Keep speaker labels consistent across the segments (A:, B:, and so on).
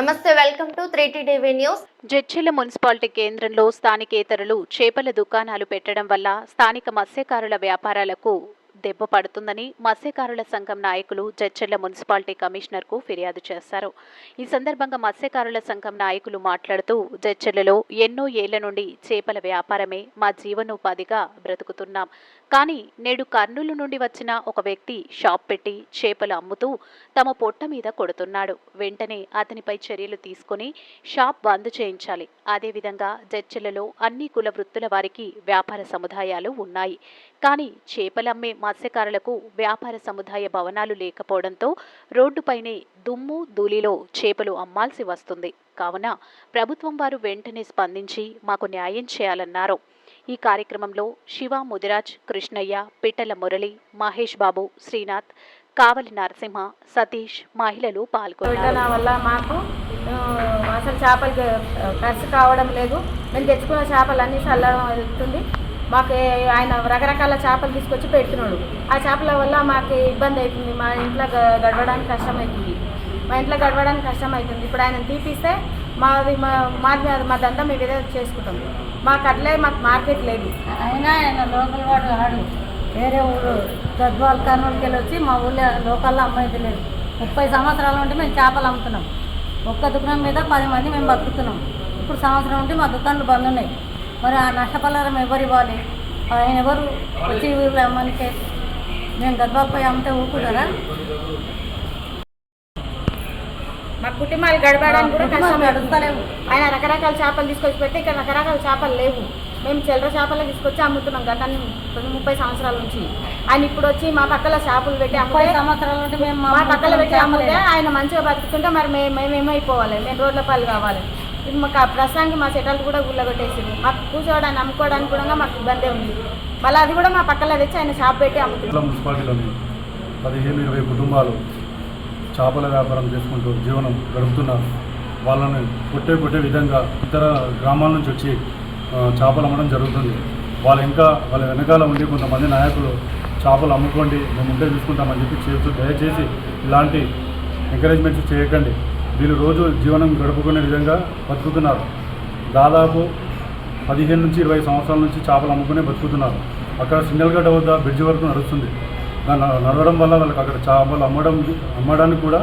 A: నమస్తే welcome to three T TV news.
B: Jadcherla municipality కేంద్రంలో స్థానికేతరులు చేపల దుకాణాలు పెట్టడం వల్ల స్థానిక మత్స్యకారుల వ్యాపారాలకు దెబ్బ పడుతుందని మత్స్యకారుల సంఘం నాయకులు జడ్చర్ల మున్సిపాలిటీ కమిషనర్కు ఫిర్యాదు చేశారు. ఈ సందర్భంగా మత్స్యకారుల సంఘం నాయకులు మాట్లాడుతూ జడ్చర్లలో ఎన్నో ఏళ్ళ నుండి చేపల వ్యాపారమే మా జీవనోపాధిగా బ్రతుకుతున్నాం. కానీ నేడు కర్నూలు నుండి వచ్చిన ఒక వ్యక్తి షాప్ పెట్టి చేపలు అమ్ముతూ తమ పొట్ట మీద కొడుతున్నాడు. వెంటనే అతనిపై చర్యలు తీసుకుని షాప్ బంద్ చేయించాలి. అదేవిధంగా జడ్చర్లలో అన్ని కుల వృత్తుల వారికి వ్యాపార సముదాయాలు ఉన్నాయి. కానీ చేపలమ్మే మత్స్యకారులకు వ్యాపార సముదాయ భవనాలు లేకపోవడంతో రోడ్డుపైనే దుమ్ము ధూళిలో చేపలు అమ్మాల్సి వస్తుంది. కావున ప్రభుత్వం వారు వెంటనే స్పందించి మాకు న్యాయం చేయాలన్నారు. ఈ కార్యక్రమంలో శివ ముదిరాజ్ కృష్ణయ్య పిట్టల మురళి మహేష్ బాబు శ్రీనాథ్ కావలి నరసింహ సతీష్ మహిళలు పాల్గొన్నారు.
C: వల్ల మాకు అసలు చేపలు ఖర్చు కావడం లేదు. మేము తెచ్చుకున్న చేపలు అన్నీ చల్లడం వెళ్తుంది మాకు ఆయన రకరకాల చేపలు తీసుకొచ్చి పెడుతున్నాడు. ఆ చేపల వల్ల మాకు ఇబ్బంది అవుతుంది. మా ఇంట్లో గడవడానికి కష్టమవుతుంది. మా ఇంట్లో గడవడానికి కష్టం అవుతుంది ఇప్పుడు ఆయన తీపిస్తే మాది మా మాది మా దంతా మేము ఏదో చేసుకుంటాం. మాకు అట్లే మాకు మార్కెట్ లేదు.
D: అయినా ఆయన లోకల్ వాడు ఆడు వేరే ఊరు గద్వాల్ కర్నూలుకి వెళ్ళి వచ్చి మా ఊళ్ళో లోకల్లో అమ్మాయి లేదు. ముప్పై సంవత్సరాల నుండి మేము చేపలు అమ్ముతున్నాం. ఒక్క దుకాణం మీద పది మంది మేము బతుకుతున్నాం. ఇప్పుడు సంవత్సరం నుండి మా దుకాణాలు బంద్ ఉన్నాయి. మరి ఆ నష్టపరిహారం ఎవరు ఇవ్వాలి? ఆయన ఎవరు వచ్చి ఊళ్ళో అమ్మనికే మేము గద్వాల్ పోయి అమ్మితే ఊరుకుంటారా?
C: మా కుటుంబాలు గడపడానికి కూడా కష్టం.
D: గడుస్తలేవు
C: ఆయన రకరకాల చేపలు తీసుకొచ్చి పెడితే ఇక్కడ రకరకాల చేపలు లేవు. మేము చిల్లర చేపలు తీసుకొచ్చి అమ్ముతున్నాం గత ముప్పై సంవత్సరాల నుంచి. ఆయన ఇప్పుడు వచ్చి మా పక్కల చేపలు పెట్టి
D: ముప్పై సంవత్సరాల నుండి మేము
C: మా పక్కల పెట్టి అమ్ముతే
D: అమ్మలేదు.
C: ఆయన మంచిగా బతుకుతుంటే మరి మేము మేమేమైపోవాలి? మేము రోడ్ల పాలు కావాలి మాకు ఆ ప్రస్తుతానికి మా సెటల్ కూడా గుల్లగొట్టేసింది మాకు కూర్చోవడానికి అమ్ముకోవడానికి కూడా మాకు ఇబ్బందే ఉంది. మళ్ళీ అది కూడా మా పక్కన తెచ్చి ఆయన షాప్ పెట్టి అమ్ముతుంది.
E: మున్సిపాలిటీలోని పదిహేను ఇరవై కుటుంబాలు చేపల వ్యాపారం చేసుకుంటూ జీవనం గడుపుతున్నారు వాళ్ళని కొట్టే కొట్టే విధంగా ఇతర గ్రామాల నుంచి వచ్చి చేపలు అమ్మడం జరుగుతుంది. వాళ్ళు ఇంకా వాళ్ళ వెనకాల ఉండి కొంతమంది నాయకులు చేపలు అమ్ముకోండి మేము ఉంటే చూసుకుంటామని చెప్పి చేస్తూ దయచేసి ఇలాంటి ఎంకరేజ్మెంట్స్ చేయకండి. వీళ్ళు రోజు జీవనం గడుపుకునే విధంగా బతుకుతున్నారు. దాదాపు పదిహేను నుంచి ఇరవై సంవత్సరాల నుంచి చేపలు అమ్ముకునే బతుకుతున్నారు. అక్కడ సింగల్గడ్డ వద్ద బ్రిడ్జ్ వరకు నడుస్తుంది. దాన్ని నడవడం వల్ల వాళ్ళకి అక్కడ చేపలు అమ్మడం అమ్మడానికి కూడా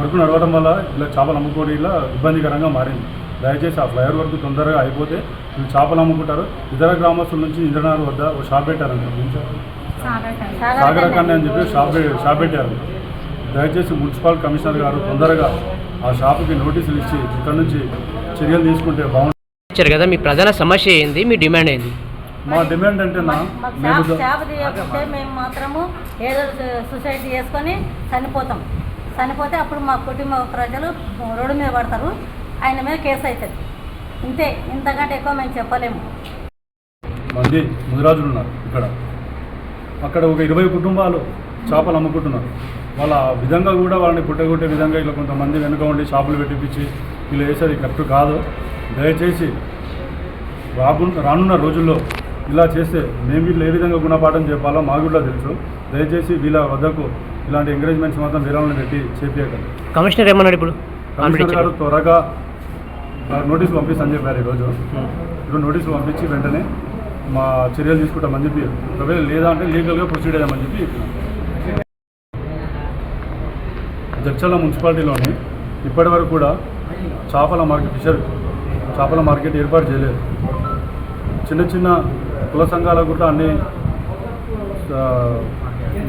E: వరకు నడవడం వల్ల ఇలా చేపలు అమ్ముకోవడం ఇలా ఇబ్బందికరంగా మారింది. దయచేసి ఆ ఫ్లైఓవర్ వరకు తొందరగా అయిపోతే వీళ్ళు చేపలు అమ్ముకుంటారు. ఇతర గ్రామస్తుల నుంచి ఇంద్రనాథ్ వద్ద ఒక షాప్ పెట్టారంట. సాగరకాన్ని అని చెప్పి షాప్ షాప్ పెట్టారు. దయచేసి మున్సిపల్ కమిషనర్ గారు తొందరగా ఆ షాపుకి నోటీసులు ఇచ్చి ఇక్కడ నుంచి చర్యలు తీసుకుంటే బాగుంటుంది
F: కదా మీ ప్రధాన సమస్య ఏంది మీ డిమాండ్ ఏంది?
E: మా డిమాండ్ అంటే మేము
D: మాత్రము ఏదో సొసైటీ చేసుకొని చనిపోతాం. చనిపోతే అప్పుడు మా కుటుంబ ప్రజలు రోడ్డు మీద పడతారు ఆయన మీద కేసు అవుతుంది ఇంతే ఇంతకంటే ఎక్కువ మేము చెప్పలేము.
E: మంది ముదిరాజులు ఉన్నారు ఇక్కడ. అక్కడ ఒక ఇరవై కుటుంబాలు చేపలు అమ్ముకుంటున్నారు. వాళ్ళ విధంగా కూడా వాళ్ళని పుట్టగొట్టే విధంగా ఇలా కొంతమంది వెనుక ఉండి చేపలు పెట్టిపించి వీళ్ళు వేసేది కరెక్ట్ కాదు. దయచేసి రాబు రానున్న రోజుల్లో ఇలా చేస్తే మేము వీళ్ళు ఏ విధంగా గుణపాఠం చెప్పాలో మాకు కూడా తెలుసు. దయచేసి వీళ్ళ వద్దకు ఇలాంటి ఎంకరేజ్మెంట్స్ మాత్రం వీరాలను పెట్టి చేపించకండి
F: కమిషనర్ ఏమన్నాడు ఇప్పుడు?
E: కమిషనర్ గారు త్వరగా ఆ, నోటీసులు పంపిస్తాను చెప్పారు ఈరోజు. ఇప్పుడు నోటీసులు పంపించి వెంటనే మా చర్యలు తీసుకుంటామని చెప్పి ఒకవేళ లేదా అంటే లీగల్గా ప్రొసీడ్ అయ్యామని చెప్పి చెప్పినాం. మున్సిపాలిటీలోని ఇప్పటి వరకు కూడా చేపల మార్కెట్ ఫిషర్ చేపల మార్కెట్ ఏర్పాటు చేయలేదు చిన్న చిన్న కుల సంఘాలకు కూడా అన్ని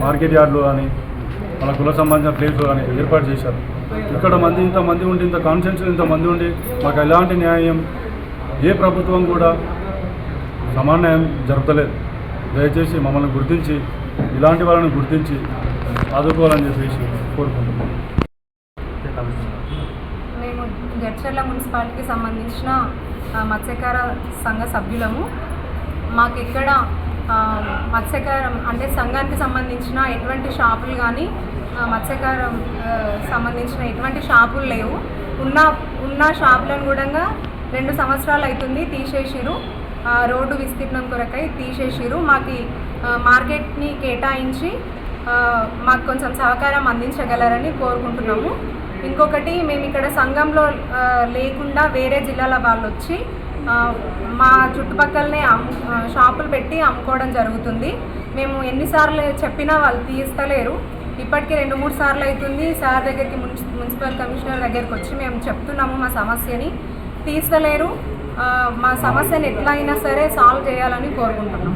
E: మార్కెట్ యార్డులు కానీ మన కుల సంబంధించిన ప్లేస్లు కానీ ఏర్పాటు చేశారు ఇక్కడ మంది ఇంతమంది ఉండి ఇంత కాన్సెన్స్ ఇంతమంది ఉండి మాకు ఎలాంటి న్యాయం ఏ ప్రభుత్వం కూడా సమాన్యాయం జరపలేదు దయచేసి మమ్మల్ని గుర్తించి ఇలాంటి వాళ్ళని గుర్తించి ఆదుకోవాలని చెప్పేసి కోరుకుంటున్నాను.
G: మేము గడ్చర్ల మున్సిపాలిటీకి సంబంధించిన మత్స్యకార సంఘ సభ్యులము. మాకు ఇక్కడ మత్స్యకారం అంటే సంఘానికి సంబంధించిన ఎటువంటి షాపులు కానీ మత్స్యకారం సంబంధించిన ఎటువంటి షాపులు లేవు. ఉన్న ఉన్న షాపులను కూడా రెండు సంవత్సరాలు అవుతుంది తీసేసిరు రోడ్డు విస్తీర్ణం కొరకై తీసేసిరు మాకు మార్కెట్ని కేటాయించి మాకు కొంచెం సహకారం అందించగలరని కోరుకుంటున్నాము. ఇంకొకటి మేము ఇక్కడ సంఘంలో లేకుండా వేరే జిల్లాల వాళ్ళు వచ్చి మా చుట్టుపక్కలనే అమ్ము షాపులు పెట్టి అమ్ముకోవడం జరుగుతుంది. మేము ఎన్నిసార్లు చెప్పినా వాళ్ళు తీస్తలేరు. ఇప్పటికీ రెండు మూడు సార్లు అవుతుంది సార్ దగ్గరికి మున్సిపల్ కమిషనర్ దగ్గరికి వచ్చి మేము చెప్తున్నాము మా సమస్యని. తీస్తలేరు. మా సమస్యను ఎట్లా అయినా సరే సాల్వ్ చేయాలని కోరుకుంటున్నాం